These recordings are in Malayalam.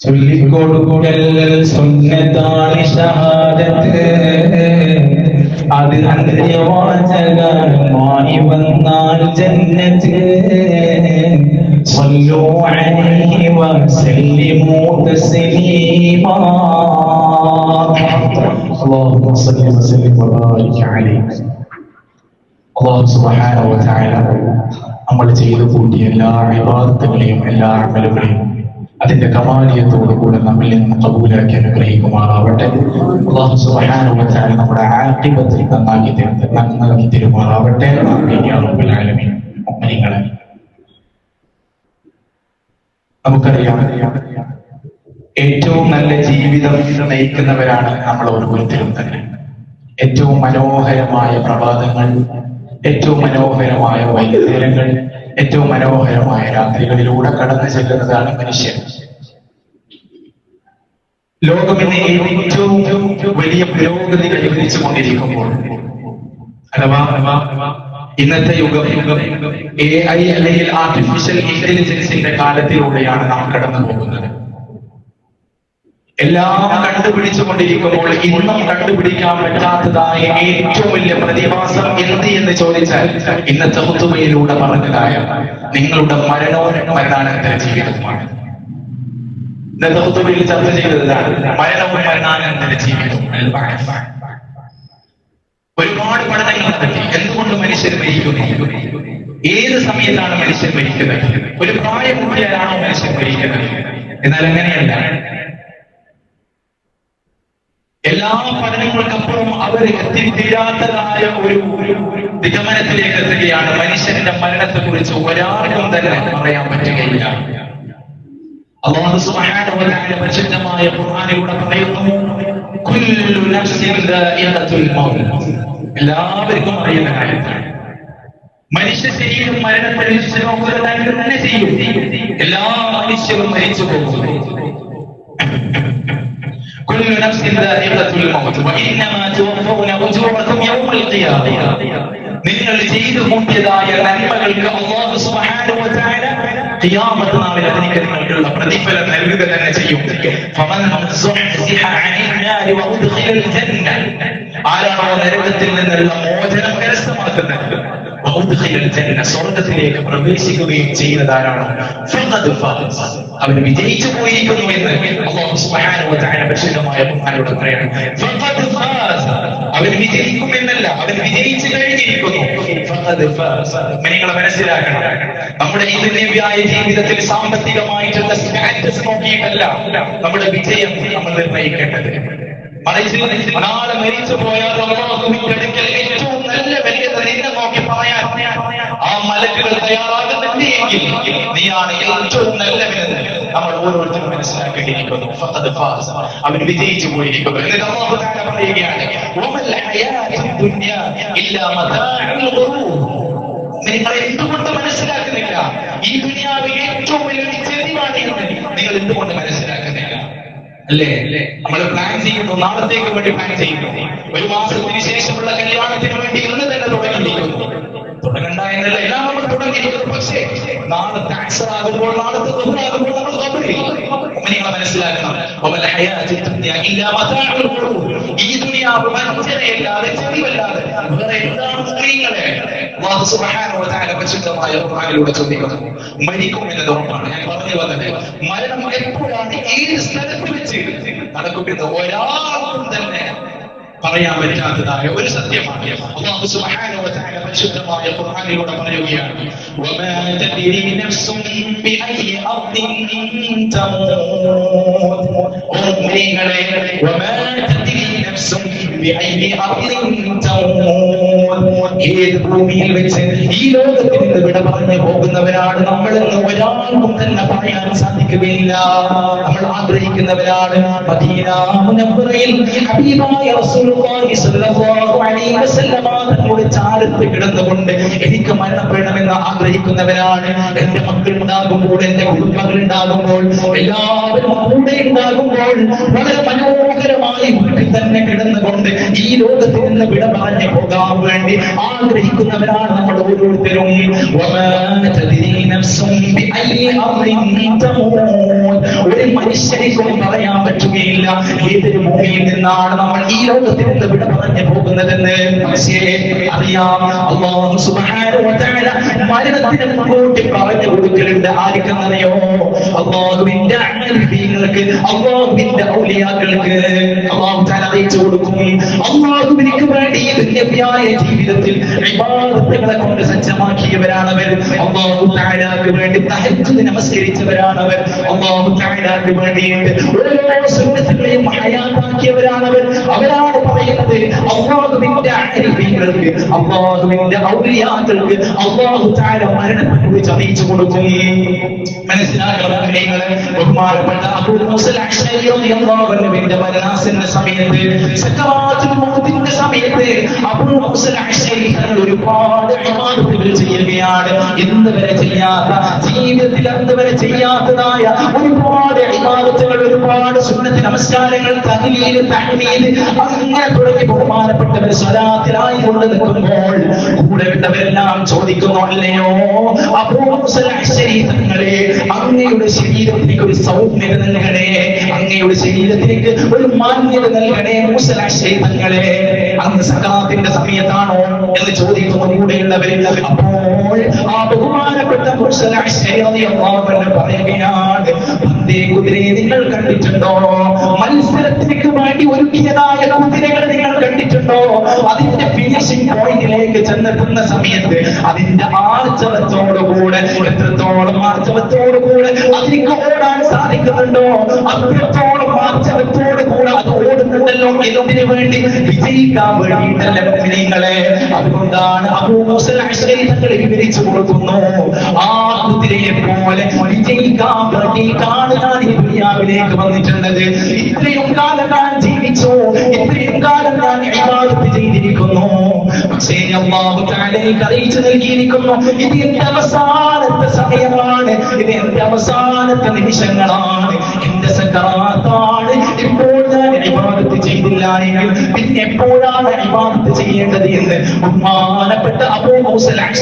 ചൊല്ലിക്കൊടുക്കൽ സുന്നത്താണ് ഷഹാദത്ത് അത് അന്ത്യവാചകമായി വന്നാൽ ജന്നത്ത് صلوا عليه وسلموا تسليما اللهم صل وسلم وبارك عليه അള്ളാഹു സുബ്ഹാനഹു വ തആല നമ്മൾ ചെയ്തു കൂട്ടിയ എല്ലാ ഇബാദത്തുകളെയും എല്ലാ അമലുകളെയും അതിന്റെ കമാലിയത്തോടു കൂടെ നമ്മിൽ നിന്ന് കബൂലാക്കി അനുഗ്രഹിക്കുമാറാവട്ടെ. അള്ളാഹു തആല നമ്മുടെ ആഖിബത്തിൽ നന്നാക്കി നന്നാക്കി തരുമാറാവട്ടെ. നമുക്കറിയാം ഏറ്റവും നല്ല ജീവിതം നയിക്കുന്നവരാണ് നമ്മൾ ഓരോരുത്തരും തന്നെ. ഏറ്റവും മനോഹരമായ പ്രഭാതങ്ങൾ ഏറ്റവും മനോഹരമായ വൈകുന്നേരങ്ങൾ ഏറ്റവും മനോഹരമായ രാത്രികളിലൂടെ കടന്നു ചെല്ലുന്നതാണ് മനുഷ്യൻ. ലോകമെന്ന ഏറ്റവും വലിയ പുരോഗതി കൈവരിച്ചു കൊണ്ടിരിക്കുമ്പോൾ അഥവാ ഇന്നത്തെ യുഗം യുഗം എ ഐ അല്ലെങ്കിൽ ആർട്ടിഫിഷ്യൽ ഇന്റലിജൻസിന്റെ കാലത്തിലൂടെയാണ് നാം കടന്നു പോകുന്നത് എല്ലാം കണ്ടുപിടിച്ചു കണ്ടുപിടിച്ചുകൊണ്ടിരിക്കുമ്പോൾ ഇന്നും കണ്ടുപിടിക്കാൻ പറ്റാത്തതായ ഏറ്റവും വലിയ പ്രതിഭാസം എന്ത് എന്ന് ചോദിച്ചാൽ ഇന്നത്തെ ഹുത്തുമയിലൂടെ പറഞ്ഞതായ നിങ്ങളുടെ മരണവും മരണാനന്തര ജീവിതവുമാണ്. ഇന്നത്തെ ഹുത്തുമയിൽ ചർച്ച ചെയ്തതാണ് മരണവും മരണാനന്തര ജീവിതവും ഒരുപാട് പഠനങ്ങൾ നടത്തി എന്തുകൊണ്ട് മനുഷ്യർ മരിക്കുന്നു? ഏത് സമയത്താണ് മനുഷ്യൻ മരിക്കുന്നത്? ഒരു പ്രായപൂർത്തിയാണോ മനുഷ്യൻ മരിക്കുന്നത്? എന്നാൽ അങ്ങനെയല്ല. എല്ലാ പഠനങ്ങൾക്കപ്പുറം അവർ എത്തിത്തീരാത്തതായ ഒരു നിഗമനത്തിലേക്ക് എത്തുകയാണ്. മനുഷ്യന്റെ മരണത്തെ കുറിച്ച് ഒരാൾക്കും തന്നെ പറയാൻ പറ്റുകയില്ല. അള്ളാഹു സുബ്ഹാനഹു പരിശുദ്ധമായ ഖുർആനിലൂടെ പറയുന്നു കുല്ലു നഫ്സിൻ ദാഇഖത്തുൽ മൗത്ത്. എല്ലാവർക്കും അറിയുന്ന കാര്യമാണ് മനുഷ്യ ശരീരം മരണത്തെ തന്നെ ചെയ്യും. എല്ലാ മനുഷ്യരും മരിച്ചു പോകും. كل نفس ذائقة الموت وإنما توفون أجوركم يوم القيامة നിങ്ങൾ ചെയ്തു കൂട്ടിയതായ നന്മകൾക്ക് അള്ളാഹു സുബ്ഹാനഹു വ തആല ഖിയാമത്ത് നാളിൽ അതിനൊക്കെ നിങ്ങൾക്കുള്ള പ്രതിഫലം നൽകുക തന്നെ ചെയ്യും ഫമൻ സുഹ്സിഹ അനിൽ നാരി വഉദ്ഖിലൽ ജന്ന ആരാണോ നരകത്തിൽ നിന്നുള്ള മോചനം കരസ്ഥമാക്കുന്നത് സ്വർഗത്തിലേക്ക് പ്രവേശിക്കുകയും ചെയ്യുന്നതാരാണ് അവന് അവൻ വിജയിച്ചു പോയിരിക്കുന്നു എന്ന് പരിശുദ്ധമായ ഖുർആനിലൂടെ പറയാണ് അവൻ വിജയിക്കുമെന്നല്ല അവൻ വിജയിച്ചു കഴിഞ്ഞിരിക്കുന്നു നിങ്ങൾ മനസ്സിലാക്കണം നമ്മുടെ ഈ ദിവ്യായ ജീവിതത്തിൽ സാമ്പത്തികമായിട്ടുള്ള സ്റ്റാറ്റസ് നോക്കിയിട്ടല്ല നമ്മുടെ വിജയം നമ്മൾ നിർണയിക്കേണ്ടത് മറിച്ച് നാളെ മരിച്ചു പോയാൽ ഏറ്റവും നല്ല വലിയത് നിന്നെ നോക്കി പറയാൻ ആ മലക്കുകൾ തയ്യാറാകുന്നുണ്ട് എങ്കിൽ നീയാണ് ഏറ്റവും നല്ലവനെന്ന് നമ്മൾ ഓരോരുത്തരും മനസ്സിലാക്കിയിരിക്കുന്നു. അവൻ വിജയിച്ചു പോയിരിക്കുന്നു എന്നിട്ട് അള്ളാഹു പറയുകയാണ്. നിങ്ങൾ എന്തുകൊണ്ട് മനസ്സിലാക്കുന്നില്ല? ഈ ദുനിയാവ് ഏറ്റവും വലിയ എന്ന് നിങ്ങൾ എന്തുകൊണ്ട് മനസ്സിലാക്കുന്നില്ല? അല്ലേ? നമ്മൾ പ്ലാൻ ചെയ്യുന്നു. നാളത്തേക്ക് വേണ്ടി പ്ലാൻ ചെയ്യുന്നു. ഒരു മാസത്തിന് ശേഷമുള്ള കല്യാണത്തിന് വേണ്ടി ഇന്ന് തന്നെ തുടങ്ങിയിരിക്കുന്നു. തുടങ്ങണ്ട എന്നല്ല എല്ലാം നമ്മൾ തുടങ്ങി പക്ഷേ നാളെ ടാക്സ് ആകുമ്പോൾ നാളത്തെ നമ്മൾ നിങ്ങളെ മനസ്സിലാക്കണം. ഈ മരിക്കും എന്നത് ഉറപ്പാണ്. ഞാൻ പറഞ്ഞു വന്നത് മരണം എപ്പോഴാണ് ഏത് സ്ഥലത്ത് വെച്ച് നടക്കുമെന്ന് ഒരാൾക്കും തന്നെ പറയാൻ പറ്റാത്തതായ ഒരു സത്യമാണ്. അല്ലാഹു സുബ്ഹാനഹു വ തആല പരിശുദ്ധമായ ഖുർആനിലൂടെ പറയുകയാണ് വമാ തദ്രി നഫ്സുൻ ബിഅയ്യി അർദിൻ തമൂത് ഓ മുഅ്മിനീങ്ങളെ വമാ തദ്രി തമൂത് ഏത് ഭൂമിയിൽ വെച്ച് ഈ ലോകത്തിൽ നിന്ന് വിട പറഞ്ഞു പോകുന്നവരാണ് നമ്മളെന്ന് ഒരാൾക്കും തന്നെ പറയാൻ സാധിക്കുകയില്ല. നമ്മൾ ആഗ്രഹിക്കുന്നവരാണ് മദീന മുനവ്വറയിൽ ഹബീബായ റസൂലുള്ളാഹി സ്വല്ലല്ലാഹു അലൈഹി വസല്ലമ തങ്ങളുടെ ചാരത്ത് കിടന്നുകൊണ്ട് എനിക്ക് മരണപ്പെടണമെന്ന് ആഗ്രഹിക്കുന്നവരാണ്. എന്റെ മക്കൾ ഉണ്ടാകുമ്പോൾ എന്റെ കുടുംബങ്ങൾ ഉണ്ടാകുമ്പോൾ എല്ലാവരും കൂടെ ഉണ്ടാകുമ്പോൾ വളരെ മനോഹരമായി വീട്ടിൽ തന്നെ കിടന്നുകൊണ്ട് ഈ ലോകത്തിൽ നിന്ന് വിട പറഞ്ഞു പോകാൻ വേണ്ടി ആഗ്രഹിക്കുന്നവരാണ് നമ്മൾ ഓരോരുത്തരും. ഒരു മനുഷ്യനിക്കും പറയാൻ പറ്റുകയില്ല. ഏതൊരു ഭൂമിയിൽ നിന്നാണ് നമ്മൾ ഈ ലോകത്തിൽ നിന്ന് വിട പറഞ്ഞു പോകുന്നതെന്ന്? മനുഷ്യരെ അറിയാം. അള്ളാഹു സുബാന മരണത്തിന് മുന്നോട്ട് പറഞ്ഞു കൊടുക്കലുണ്ട്. ആർക്കെന്നറിയോ അള്ളാഹുവിന്റെ അംഗങ്ങൾക്ക് അള്ളാഹുവിന്റെ ഔലിയാക്കൾക്ക്. അള്ളാഹു താൻ അറിയിച്ചു കൊടുക്കും അള്ളാഹുവിനിക്ക് വേണ്ടി ഈ ദുന്യവ്യായ ജീവിതത്തിൽ ഇബാദത്തുകളെ കൊണ്ട് സജ്ജമാക്കിയവരാണവർ. അള്ളാഹു താഴാക്ക് വേണ്ടി തഹജ്ജുദ് നമസ്കരിച്ചവരാണവർ. അള്ളാഹു താഴാക്ക് വേണ്ടി ഓരോ സുന്നത്തുകളെയും ഹയാത്താക്കിയവരാണവർ. അവരാണ് പറയുന്നത് അള്ളാഹുവിന്റെ അമൽബീങ്ങൾക്ക് അള്ളാഹുവിന്റെ ഔലിയാക്കൾക്ക് അള്ളാഹു തആല മരണത്തെ കുറിച്ച് അറിയിച്ചു കൊടുക്കും മനസ്സിലാക്കണം ബഹുമാനപ്പെട്ട അബൂ മൂസൽ അൻഹുവിന്റെ മരണാസന്ന സമയത്ത് സക്കറാത്തുൽ മൗത്തിന്റെ സമയത്ത് അബൂ മൂസൽ അശ്ശരി തങ്ങൾ ഒരുപാട് ഇബാദത്തുകൾ ചെയ്യുകയാണ്. ഇന്ന് വരെ ചെയ്യാത്ത ജീവിതത്തിൽ അന്ന് വരെ ചെയ്യാത്തതായ ഒരുപാട് ഇബാദത്തുകൾ ഒരുപാട് സുന്നത്ത് നമസ്കാരങ്ങൾ തഹ്ലീൽ തഹ്മീദ് അങ്ങനെ തുടങ്ങി ബഹുമാനപ്പെട്ടവർ സ്വലാത്തിലായി കൊണ്ട് നിൽക്കുമ്പോൾ കൂടെ വിട്ടവരെല്ലാം ചോദിക്കുന്നു അല്ലയോ? അബൂ അശ്ശരി തങ്ങളെ അങ്ങയുടെ ശരീരത്തിലേക്ക് ഒരു സൗമ്യത നൽകണേ അങ്ങയുടെ ശരീരത്തിലേക്ക് ഒരു മാന്യത നൽകണേ മൂസൽ ശൈതങ്ങളെ തങ്ങളെ അന്ന് സകാത്തിന്റെ സമയത്താണോ എന്ന് ചോദിക്കുന്നു കൂടെയുള്ളവരിൽ അപ്പോൾ ആ ബഹുമാനപ്പെട്ട അൻഹു പറയുകയാണ് പന്തേ കുതിരയെ നിങ്ങൾ കണ്ടിട്ടുണ്ടോ? മത്സരത്തിലേക്ക് വേണ്ടി ഒരുക്കിയതായ കുതിരകൾ നിങ്ങൾ കണ്ടിട്ടുണ്ടോ? അതിന്റെ ഫിനിഷിംഗ് പോയിന്റിലേക്ക് ചെന്നെത്തുന്ന സമയത്ത് അതിന്റെ ആർച്ചവത്തോടുകൂടെ എത്രത്തോളം ആർച്ചവത്തോടുകൂടെ അതിലേക്ക് ഓടാൻ സാധിക്കുന്നുണ്ടോ? അത്രത്തോളം ആർജവത്തോടുകൂടെ അത് ഇതിനു വേണ്ടി വിജയിക്കാൻ വേണ്ടിയിട്ടല്ല നിങ്ങളെ അതുകൊണ്ടാണ് അബൂമുസൽ വിവരിച്ചു കൊടുക്കുന്നു. ആ കുതിരയെ പോലെ വിജയിക്കാൻ വേണ്ടിയിട്ടാണ് ഞാൻ ഈ ദുനിയാവിലേക്ക് വന്നിട്ടുള്ളത്. ഇത്രയും കാലം ഞാൻ ജീവിച്ചു. ഇത്രയും കാലം ഞാൻ ഇബാദത്ത് ചെയ്തിരിക്കുന്നു. പക്ഷേ അള്ളാഹു തആല എനിക്ക് അറിയിച്ചു നൽകിയിരിക്കുന്നു. ഇത് എന്റെ അവസാനത്തെ സമയമാണ്. ഇത് എന്റെ അവസാനത്തെ നിമിഷങ്ങളാണ്. എന്റെ സക്കറാത്താണ് ഇപ്പോൾ ഇബാദത്ത് ചെയ്തില്ല എങ്കിൽ പിന്നെ എപ്പോഴാണ് ഇബാദത്ത് ചെയ്യേണ്ടത് എന്ന്? ബഹുമാനപ്പെട്ട അബൂ മൗസൽ അൻഹു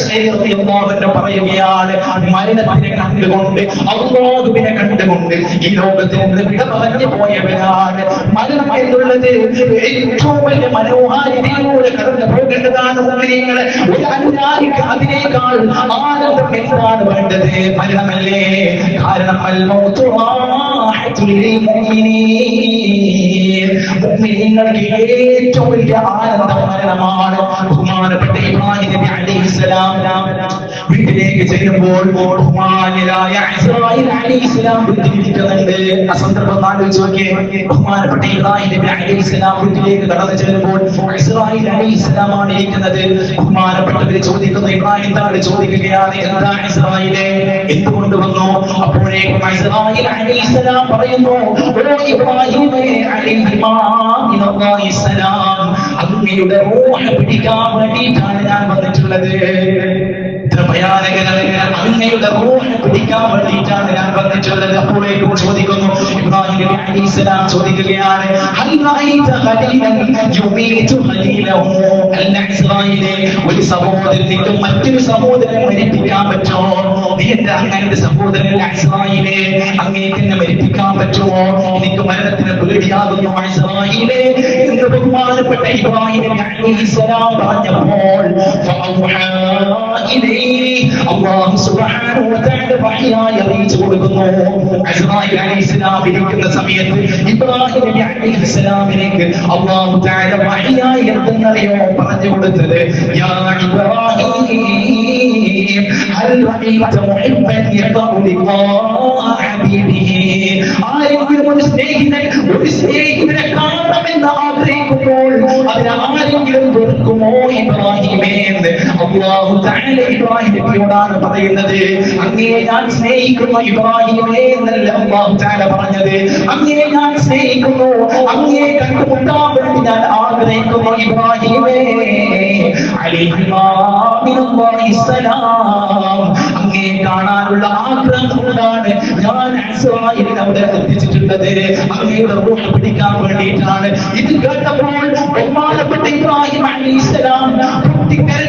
പറയുകയാണ് മരണത്തിനെ കണ്ടുകൊണ്ട് അള്ളാഹുവിനെ കണ്ടുകൊണ്ട് ഈ ലോകത്തിൽ നിന്ന് വിട പറഞ്ഞു പോയവരാണ്. മരണം എന്നുള്ളത് ഏറ്റവും വലിയ മനോഹാരിതയിലൂടെ കടന്നു പോകേണ്ടതാണ് മുഅ്മിനീങ്ങളെ ഒരു അനുരാഗിക്ക് അതിനേക്കാൾ ആനന്ദം എന്താണ് വേണ്ടത്? മരണമല്ലേ? കാരണം അൽ മൗതു റാഹത്തുൽ മുഅ്മിനീൻ മുഅ്മിനീങ്ങൾക്ക് ഏറ്റവും വലിയ ആനന്ദം ബഹുമാനപ്പെട്ട ഇബ്രാഹിം നബി അലൈഹിസ്സലാം. വീട്ടിലേക്ക് ചെല്ലുമ്പോൾ ബഹുമാനപ്പെട്ട ഇബ്രാഹിം ചെല്ലുമ്പോൾ ഇബ്രാഹിം ചോദിക്കുകയാണ്? എന്താ പറയുന്നു ഓ പിടിക്കാൻ ഞാൻ വന്നിട്ടുള്ളത്. ഇത്ര അങ്ങയുടെ റൂഹ് പിടിക്കാൻ വേണ്ടിയിട്ടാണ് ഞാൻ വന്നിട്ടുള്ളത്. അപ്പോഴേക്കും ചോദിക്കുന്നു ഇബ്രാഹിം നബി ചോദിക്കുകയാണ് ഹൽ റഅയ്ത ഖലീലൻ യുമീതു ഖലീലഹു അല്ല ഇസ്രായേലേ ഒരു സഹോദരനിക്ക് മറ്റൊരു സഹോദരനെ മരിപ്പിക്കാൻ പറ്റുമോ? എന്റെ അങ്ങയുടെ സഹോദരൻ ഇസ്രായേലേ അങ്ങേക്ക് മരിപ്പിക്കാൻ പറ്റുമോ? എനിക്ക് മരണത്തിന് പേടിയാകുന്നു ഇസ്രായേലേ എന്ന് ബഹുമാനപ്പെട്ട ഇബ്രാഹിം നബി പറഞ്ഞപ്പോൾ ഫഅൗഹാ അല്ലാഹു സുബ്ഹാനഹു വ തആല വഹയായി അറിയിച്ചു കൊടുക്കുന്നു. ഇസ്രായേൽ അലൈഹിസ്സലാം സമയത്ത് ഇബ്രാഹിം നബി അലൈഹിസ്സലാമിലേക്ക് അല്ലാഹു തആല വഹയായി എന്തെന്നറിയോ പറഞ്ഞു കൊടുത്തത്? യാ ഇബ്രാഹിം ഹൽ റഅയ്ത മുഹിബ്ബൻ യഖഉ ലിഖാഅ ഹബീബിഹി. ആരെങ്കിലും ഒരു സ്നേഹിതൻ ഒരു സ്നേഹിതനെ കാണണമെന്ന് ആഗ്രഹിക്കുമ്പോൾ അതിനാരെങ്കിലും വെറുക്കുമോ ഇബ്രാഹിമേ എന്ന് അല്ലാഹു തആല ഇബ്രാഹിം നബിയോടാണ് പറയുന്നത് അങ്ങേ ഞാൻ സ്നേഹിക്കുന്നു ഇബ്രാഹിമേ എന്നല്ല അല്ലാഹു തആല പറഞ്ഞത്. അങ്ങേ ഞാൻ സ്നേഹിക്കുന്നു അങ്ങേ കണ്ടുമുട്ടാൻ വേണ്ടി ഞാൻ ആഗ്രഹിക്കുന്നു ഇബ്രാഹിമേ അലൈഹിമാ മിനല്ലാഹി സലാം അങ്ങയെ കാണാനുള്ള ആഗ്രഹം കൊണ്ടാണ് ഞാൻ ഇസ്രായേലിനെ അവിടെ എത്തിച്ചിട്ടുള്ളത്. അങ്ങയുടെ റൂഹ് പിടിക്കാൻ വേണ്ടിയിട്ടാണ് ഇത് കേട്ടപ്പോൾ ബഹുമാനപ്പെട്ട ഇബ്രാഹിം അലൈഹിസ്സലാം പൊട്ടിക്കരഞ്ഞുകൊണ്ട്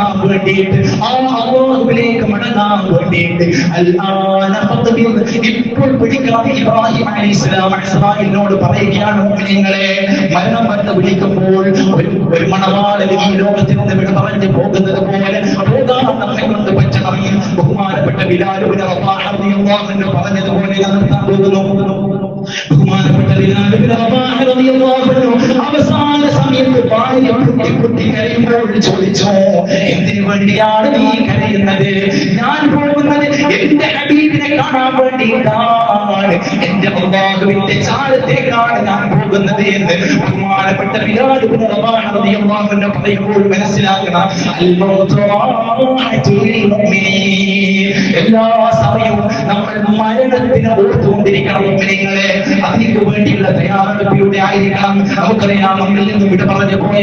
കാണാൻ വേണ്ടിയിട്ട് ആ അള്ളാഹുവിലേക്ക് മടങ്ങാൻ വേണ്ടിയിട്ട് ഇപ്പോൾ പിടിക്കാതെ ഇബ്രാഹിം അലൈഹിസ്സലാം ഇസ്രായേലിനോട് പറയുകയാണ് നിങ്ങളെ മരണം വന്ന് വിളിക്കുമ്പോൾ ഒരു മണവാളൻ ഈ ലോകത്തിൽ നിന്ന് വിട പറഞ്ഞു പോകുന്നത് പോലെ ബഹുമാനപ്പെട്ട പറഞ്ഞതുപോലെ ഞാൻ നിർത്താൻ പോകുന്നു. ബഹുമാനപ്പെട്ട വേണ്ടിയാണ് നീ ഞാൻ ഹബീബിനെ കാണാൻ എന്ന് മനസ്സിലാക്കണം. നമ്മൾ മരണത്തിനെ നിങ്ങളെ അതിനു വേണ്ടിയുള്ള തയ്യാറെടുപ്പിലൂടെ ആയിരിക്കണം. നമുക്കറിയാം നമ്മിൽ നിന്നും വിട പറഞ്ഞു പോയ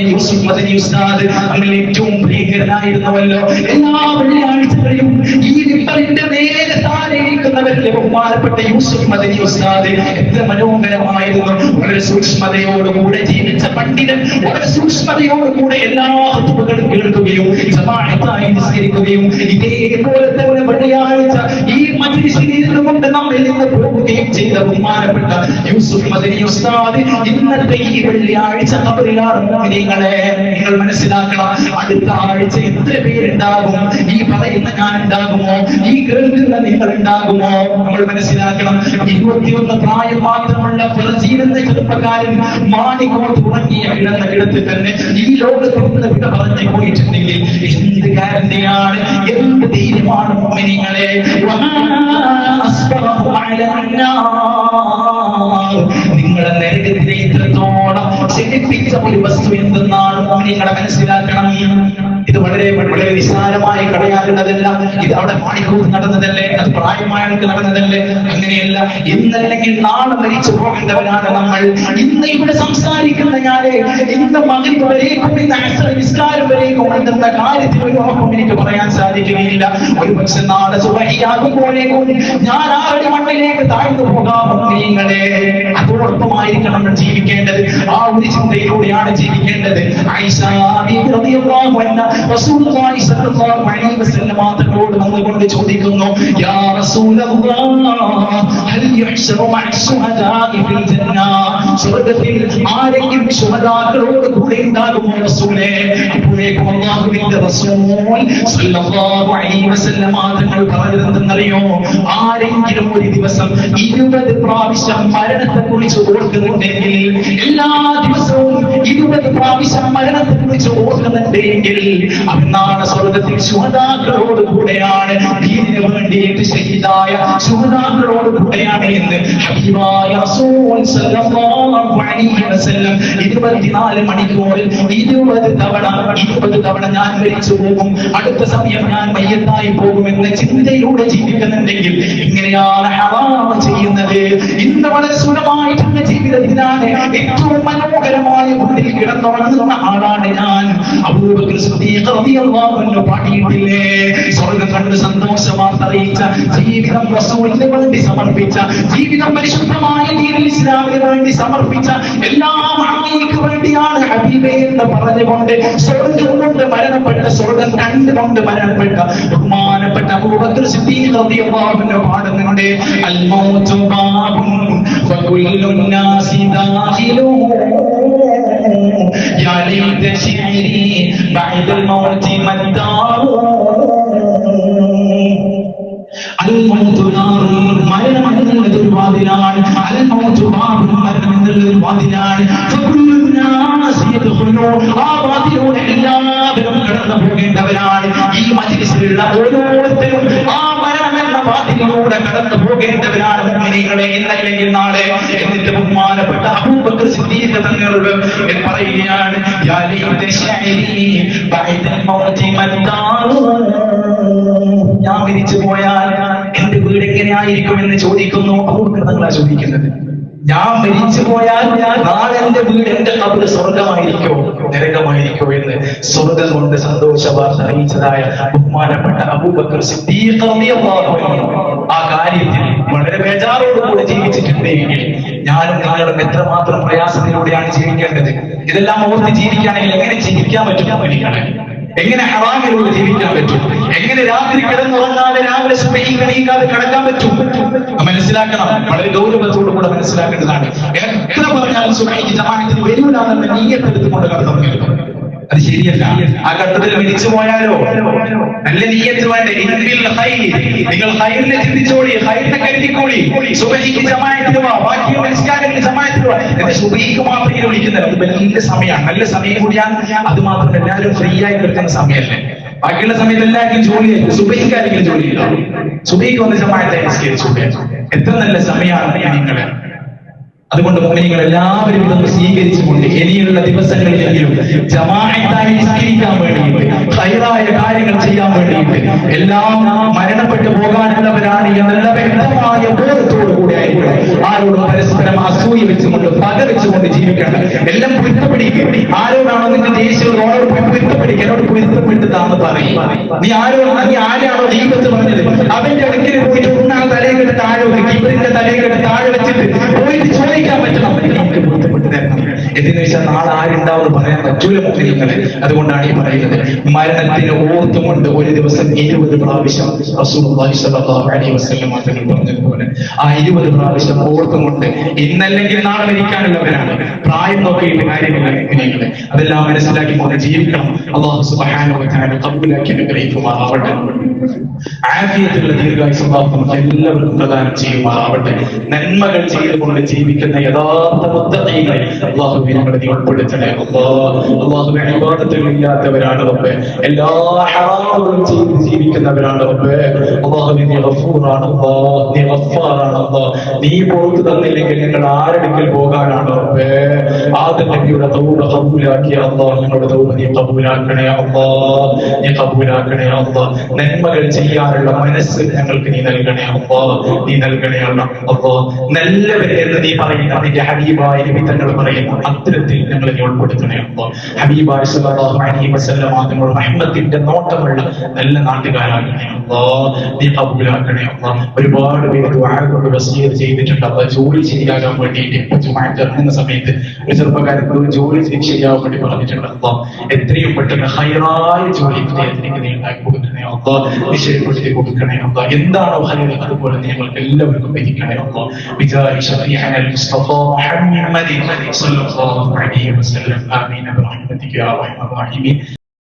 മദനി ഉസ്താദ് അങ്ങനെ ഏറ്റവും ഭീകരനായിരുന്നുവല്ലോ എല്ലാ വെള്ളിയാഴ്ചകളിലും ഈ നിപ്പറിന്റെ നേരെ താഴെ ബഹുമാനപ്പെട്ട യൂസുഫ് മദനി ഉസ്താദ് എത്ര മനോഹരമായിരുന്നു. വളരെ സൂക്ഷ്മതയോടുകൂടെ ജീവിച്ച പണ്ഡിതൻ വളരെ സൂക്ഷ്മതയോടുകൂടെ എല്ലാ ഹത്തുകളും കേൾക്കുകയും ജമാഅത്തായി നിസ്കരിക്കുകയും ഇതേപോലെ തന്നെ വെള്ളിയാഴ്ച ഈ മജ്ലിസിൽ കൊണ്ട് നമ്മിൽ നിന്ന് പോവുകയും ചെയ്ത ബഹുമാനപ്പെട്ട യൂസുഫ് മദനി ഉസ്താദ് ഇന്നത്തെ ഈ വെള്ളിയാഴ്ച കബറിലാണ് മോഹിനികളെ നിങ്ങൾ മനസ്സിലാക്കണം. അടുത്ത ആഴ്ച എത്ര പേരുണ്ടാകും? ഈ പറയുന്ന ഞാൻ ഉണ്ടാകുമോ ഈ കേൾക്കുന്ന നിങ്ങൾ ഉണ്ടാകുമോ നമ്മൾ മനസ്സിലാക്കണം. ഇരുപത്തിയൊന്ന് പ്രായം മാത്രമുള്ള എന്ന ചെറുപ്പക്കാരൻ മാണിക്കോട്ട് ഉറങ്ങിയ കിടന്ന കിടത്തിൽ തന്നെ ഈ ലോകത്തിൽ നിന്ന് വിട പറഞ്ഞു പോയിട്ടുണ്ടെങ്കിൽ എന്ത് കാരണയാണ്? എന്ത് ധൈര്യമാണ് മോഹിനികളെ നിങ്ങളെ നരകത്തിനെ ഇത്രത്തോളം ക്ഷണിപ്പിച്ച ഒരു വസ്തു എന്തെന്നാണ് നിങ്ങളെ മനസ്സിലാക്കണം ഇത് വളരെ വളരെ വിശാലമായി കളയാറുള്ളതല്ല ഇത് അവിടെ മണിക്കൂർ നടന്നതല്ലേ? അത് പ്രായമായവർക്ക് നടന്നതല്ലേ? അങ്ങനെയല്ല. ഇന്നല്ലെങ്കിൽ നാളെ മരിച്ചു പോകേണ്ടവരാണ് നമ്മൾ. ഇന്ന് ഇവിടെ സംസാരിക്കുന്ന ഞാൻ ഇന്ന് മകൻ വരേക്കും ഇന്ന് നിസ്കാരം വരേക്കും എന്തെന്ന കാര്യത്തിൽ ഒരു ഉറപ്പും എനിക്ക് പറയാൻ സാധിക്കുകയില്ല. ഒരു പക്ഷെ നാളെ സുഖിയാകുമ്പോഴേക്കും ഞാൻ ആ ഒരു മണ്ണിലേക്ക് താഴ്ന്നു പോകാം നിങ്ങളെ അതോടൊപ്പമായിരിക്കണം നമ്മൾ ജീവിക്കേണ്ടത്. ആ ഒരു ചിന്തയിലൂടെയാണ് ജീവിക്കേണ്ടത്. ആയിഷ തങ്ങളോട് ചോദിക്കുന്നു യാ ആരെങ്കിലും ശുഹദാക്കളോട് അലൈഹി തങ്ങൾ ആരെങ്കിലും ഒരു ദിവസം ഇരുപത് പ്രാവശ്യം മരണത്തെ കുറിച്ച് ഓർക്കുന്നുണ്ടെങ്കിൽ എല്ലാ ദിവസവും ഇരുപത് പ്രാവശ്യം മരണത്തെ കുറിച്ച് ഓർക്കുന്നുണ്ടെങ്കിൽ അവനാണ് സ്വർഗത്തിൽ ശുഭദാക്കളോട് കൂടെയാണ് ദീനിന് വേണ്ടിയിട്ട് ശഹീദായ ശുഭദാക്കളോട് കൂടെയാണ് എന്ന് ഹബീബായ റസൂൽ സല്ലല്ലാഹു അലൈഹി വസല്ലം. ഇരുപത്തിനാല് മണിക്കൂറിൽ ഇരുപത് തവണ ഇരുപത് തവണ ഞാൻ മരിച്ചു പോകും. അടുത്ത സമയം ഞാൻ മയ്യത്തായി പോകും എന്ന ചിന്തയിലൂടെ ജീവിക്കുന്നുണ്ടെങ്കിൽ ഇങ്ങനെയാണ് ഹറാമ ചെയ്യുന്നത്. ഇന്ന് വളരെ സുഖമായിട്ടുള്ള ജീവിതത്തിനാണ് ഏറ്റവും മനോഹരമായ ഉള്ളിൽ കിടന്നുറങ്ങുന്ന ആളാണ് ഞാൻ. അബൂബക്കർ പാടിയിട്ടില്ലേ? സ്വർഗം കണ്ട് സന്തോഷവാർത്ത അറിയിച്ച ജീവിതം റസൂലിന് വേണ്ടി സമർപ്പിച്ച ജീവിതം പരിശുദ്ധമായ ദീനുൽ ഇസ്ലാമിന് വേണ്ടി സമർപ്പിച്ച എല്ലാ അങ്ങേക്ക് വേണ്ടിയാണ് ഹബീബേ എന്ന് പറഞ്ഞുകൊണ്ട് സ്വർഗം കൊണ്ട് മരണപ്പെട്ട സ്വർഗം കണ്ടുകൊണ്ട് മരണപ്പെട്ട അബൂബക്കർ ബഅദൽ മൗതി ഒരു ഈ ഓരോരുത്തരും വാതിലിലൂടെ കടന്നു പോകേണ്ടവരാണ് മുഅ്മിനീങ്ങളെ ഇന്നല്ലെങ്കിൽ നാളെ എന്നിട്ട് ബഹുമാനപ്പെട്ട അബൂബക്കർ സിദ്ദീഖ് തങ്ങളോട് പറയുകയാണ് യാ മൗതി ഞാൻ മരിച്ചു പോയാൽ എന്റെ വീട് എങ്ങനെയായിരിക്കും എന്ന് ചോദിക്കുന്നു. അബൂബക്കർ തങ്ങളാ ചോദിക്കുന്നത്. ഞാൻ മരിച്ചു പോയാൽ നാളെ എന്റെ വീട് എന്റെ കവിത സ്വർഗമായിരിക്കോ നരകമായിരിക്കോ എന്ന് സ്വർഗം കൊണ്ട് സന്തോഷ വാർത്ത അറിയിച്ചതായ ബഹുമാനപ്പെട്ട അബൂബക്കർ ആ കാര്യത്തിൽ വളരെ ബേജാറോടുകൂടെ ജീവിച്ചിട്ടുണ്ടെങ്കിൽ ഞാനും നിങ്ങളും എത്രമാത്രം പ്രയാസത്തിലൂടെയാണ് ജീവിക്കേണ്ടത്? ഇതെല്ലാം ഓർത്ത് ജീവിക്കുകയാണെങ്കിൽ എങ്ങനെ ജീവിക്കാൻ പറ്റും? മനുഷ്യനെ എങ്ങനെ ഹറാമിലൂടെ ജീവിക്കാൻ പറ്റും? എങ്ങനെ രാത്രി കിടന്നുറങ്ങാതെ രാവിലെ സുബഹിക്ക് എണീക്കാതെ കിടക്കാൻ പറ്റും? മനസ്സിലാക്കണം. വളരെ ഗൗരവത്തോടു കൂടെ മനസ്സിലാക്കേണ്ടതാണ്. എത്ര പറഞ്ഞാലും സുബഹിക്ക് ജമാഅത്തിന് വരൂലാണെന്ന് നീയത്തെടുത്തുകൊണ്ട് കിടന്നുറങ്ങരുത് അത് ശരിയല്ല. ആ ഘട്ടത്തിൽ വിളിച്ചു പോയാലോ? നല്ല നീയത്ത് വേണ്ട. നിങ്ങൾ ഹൈറിനെ ചിന്തിച്ചോളി. ഹൈറിനെ കരുതിക്കോളി. സുബഹിക്ക് ജമാഅത്തിന് വാ. വാ. സുബഹിക്ക് അത് വലിയ സമയമാണ്. നല്ല സമയം കൂടിയാണ്. അത് മാത്രം എല്ലാവരും ഫ്രീ ആയി കിട്ടുന്ന സമയമല്ലേ? ബാക്കിയുള്ള സമയത്ത് എല്ലാവർക്കും ജോലിയായിരിക്കും ജോലി ജോലിയില്ല സുബൈക്ക് വന്ന ജമാഅത്തെ നിസ്കരിച്ചു എത്ര നല്ല സമയമാണ് നിങ്ങളെ. അതുകൊണ്ട് മോഹിനികൾ എല്ലാവരും ഇതൊന്ന് സ്വീകരിച്ചുകൊണ്ട് ഇനിയുള്ള ദിവസങ്ങളിലെങ്കിലും ജമാഅത്തായി നിസ്കരിക്കാൻ വേണ്ടിയിട്ട് ഹൈറായ കാര്യങ്ങൾ ചെയ്യാൻ വേണ്ടിയിട്ട് എല്ലാം മരണപ്പെട്ടു പോകാനുള്ളവരാണ് എന്നുള്ള വ്യക്തമായ ബോധത്തോടു കൂടി ആയിരിക്കണം ആരോടും പരസ്പരം അസൂയ വെച്ചുകൊണ്ട് പക വെച്ചുകൊണ്ട് ജീവിക്കണം എല്ലാം പൊരുത്തപ്പെടുകയും ആരോടാണോ നിന്റെ ദേശീയ ഓരോട് പോയി പൊരുത്തപ്പെടിക്കുക എന്നോട് പൊരുത്തപ്പെട്ടതാന്ന് പറയും. നീ ആരോ നീ ആരാണോ ദൈവത്ത് പറഞ്ഞത്? അവന്റെ എന്തെന്ന് വെച്ചാൽ നാളെ ആരുണ്ടാവും പറയാൻ പറ്റൂല മോഹിനിങ്ങളെ അതുകൊണ്ടാണ് ഈ പറയുന്നത്. മരണത്തിന് ഓർത്തുകൊണ്ട് ഒരു ദിവസം ഇരുപത് പ്രാവശ്യം പറഞ്ഞതുപോലെ ആ ഇരുപത് പ്രാവശ്യം ഓർത്തുകൊണ്ട് ഇന്നല്ലെങ്കിൽ നാളെ മരിക്കാനുള്ളവരാണ്. പ്രായം നോക്കിയിട്ട് കാര്യമില്ല മോഹിനിങ്ങളെ അതെല്ലാം മനസ്സിലാക്കി പോലെ ജീവിക്കണം. അള്ളാഹു സുബാനോ കബൂലാക്കി അനുഗ്രഹിക്കുമാറാവട്ടെ. ആഫിയത്തുള്ള ദീർഘായുസ് അള്ളാഹു നമുക്ക് എല്ലാവർക്കും പ്രദാനം ചെയ്യുമാറാവട്ടെ. നന്മകൾ ചെയ്തുകൊണ്ട് ജീവിക്കുന്ന യഥാർത്ഥ മുത്തഖീങ്ങളെ അള്ളാഹുവിനെ നമ്മളെ നീ ഉൾപ്പെടുത്തണേ. ഇബാദത്തുകൾ ഇല്ലാത്തവരാണ് റബ്ബേ. എല്ലാ ഹറാമുകളും ചെയ്ത് ജീവിക്കുന്നവരാണ് റബ്ബേ. അള്ളാഹുവിനെ നീ ഗഫൂറാണ് നീ ഗഫാറാണ് നീ പുറത്തു തന്നില്ലെങ്കിൽ ഞങ്ങൾ ആരെടുക്കൽ പോകാനാണ് റബ്ബേ. ആദ്യം നബിയുടെ തൗബ കബൂലാക്കിയ അള്ളാഹ് ഞങ്ങളുടെ തൗബ നീ കബൂലാക്കണേ അല്ലാഹ് നീ കബൂലാക്കണേ അല്ലാഹ് നന്മകൾ ചെയ്യാനുള്ള മനസ്സ് ഞങ്ങൾക്ക് നീ നൽകണേ അപ്പോ. നീ നൽകണേ അപ്പോ നല്ല എന്ന് നീ പറയുന്ന നിന്റെ ഹബീബായ നബി തങ്ങൾ പറയുന്ന അത്തരത്തിൽ ഞങ്ങൾ നീ ഉൾപ്പെടുത്തണേ അപ്പോ. ഹബീബായ സല്ലല്ലാഹു അലൈഹി വസല്ലം നിങ്ങൾ റഹ്മത്തിന്റെ നോട്ടമുള്ള നല്ല നാട്ടുകാരാകണേ അപ്പോ. നീ കബൂലാക്കണേ അപ്പോ. ഒരുപാട് പേര് ദുആ കൊണ്ട് ചെയ്തിട്ടുണ്ട് അപ്പൊ ജോലി ശരിയാകാൻ വേണ്ടിയിട്ട് ജുമാഅത്ത് എന്ന സമയത്ത് ഒരു ചെറുപ്പക്കാരൻ ജോലി ശരിയാകാൻ വേണ്ടി പറഞ്ഞിട്ടുണ്ട് അപ്പോ. എത്രയും പെട്ടെന്ന് ഹൈറായ ജോലി അദ്ദേഹത്തിന് നീ ഉണ്ടാക്കി കൊടുക്കണേ അല്ലാഹ് നീ ശരിപ്പെടുത്തി കൊടുക്കണേ അല്ലാഹ് എന്താണോ ഹൈർ അതുപോലെ നീ ഞങ്ങൾക്ക് എല്ലാവർക്കും വിധിക്കണേ അല്ലാഹ് ബിജാഹി ശഫീഅന المصطفى محمد صلى الله عليه وسلم آمين برحمتك يا أرحم الراحمين